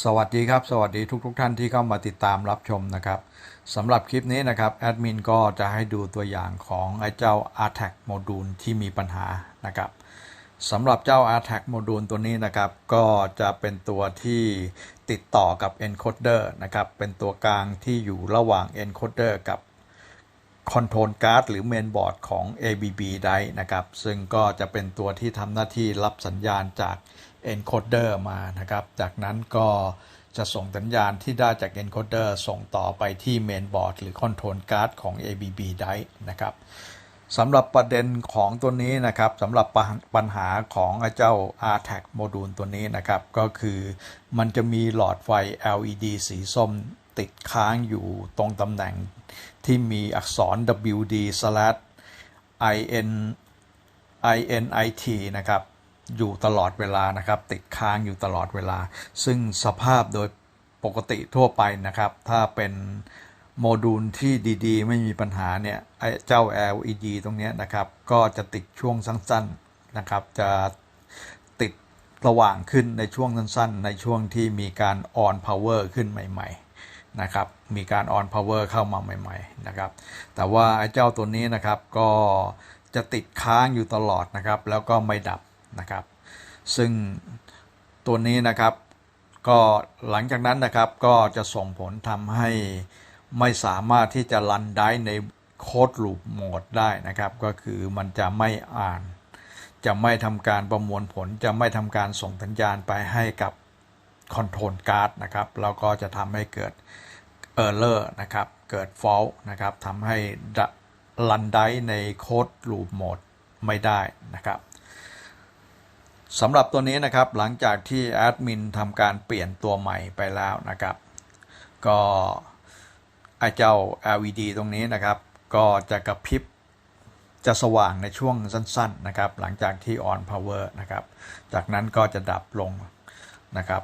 สวัสดีครับ สวัสดีทุกทท่านที่เข้ามาติดตามรับชมนะครับสำหรับคลิปนี้นะครับแอดมินก็จะให้ดูตัวอย่างของไอ้เจ้า a r t a c โมดูลที่มีปัญหานะครับสำหรับเจ้า a r t a c โมดูลตัวนี้นะครับ ก็จะเป็นตัวที่ติดต่อกับ encoder นะครับ เป็นตัวกลางที่อยู่ระหว่าง encoder กับ คอนโทรลการ์ดหรือเมนบอร์ดของ ABB ได้นะครับ ซึ่งก็จะเป็นตัวที่ทำหน้าที่รับสัญญาณจาก encoder มานะครับ จากนั้นก็จะส่งสัญญาณที่ได้จาก encoder ส่งต่อไปที่เมนบอร์ดหรือคอนโทรลการ์ดของ ABB ได้นะครับสำหรับประเด็นของตัวนี้นะครับสำหรับปัญหาของเจ้า RTAC โมดูลตัวนี้นะครับ ก็คือมันจะมีหลอดไฟ LED สีส้มติดค้างอยู่ตรงตำแหน่ง ที่มีอักษร WD IN INIT นะครับ อยู่ตลอดเวลานะครับ ติดค้างอยู่ตลอดเวลา ซึ่งสภาพโดยปกติทั่วไปนะครับ ถ้าเป็นโมดูลที่ดีๆ ไม่มีปัญหาเนี่ยเจ้า LED ตรงนี้นะครับ ก็จะติดช่วงสั้นๆนะครับ จะติดระหว่างขึ้นในช่วงสั้นๆ ในช่วงที่มีการออนพาวเวอร์ขึ้นใหม่ ๆ นะครับมีการออนพาวเวอร์เข้ามาใหม่ๆนะครับแต่ว่าไอ้เจ้าตัวนี้นะครับก็จะติดค้างอยู่ตลอดนะครับแล้วก็ไม่ดับนะครับซึ่งตัวนี้นะครับก็หลังจากนั้นนะครับก็จะส่งผลทำให้ไม่สามารถที่จะรันได้ในโค้ดลูปโหมดได้นะครับก็คือมันจะไม่อ่าน จะไม่ทำการประมวลผล จะไม่ทำการส่งสัญญาณไปให้กับ คอนโทรลการ์ดนะครับแล้วก็จะทำให้เกิดเออร์เลอร์นะครับ เกิดฟอลต์นะครับทำให้รันได้ในโค้ดลูปโหมดไม่ได้นะครับสำหรับตัวนี้นะครับหลังจากที่แอดมินทำการเปลี่ยนตัวใหม่ไปแล้วนะครับ ก็ไอเจ้า LED ตรงนี้นะครับ ก็จะกระพริบจะสว่างในช่วงสั้นๆนะครับ หลังจากที่ on power นะครับ จากนั้นก็จะดับลงนะครับ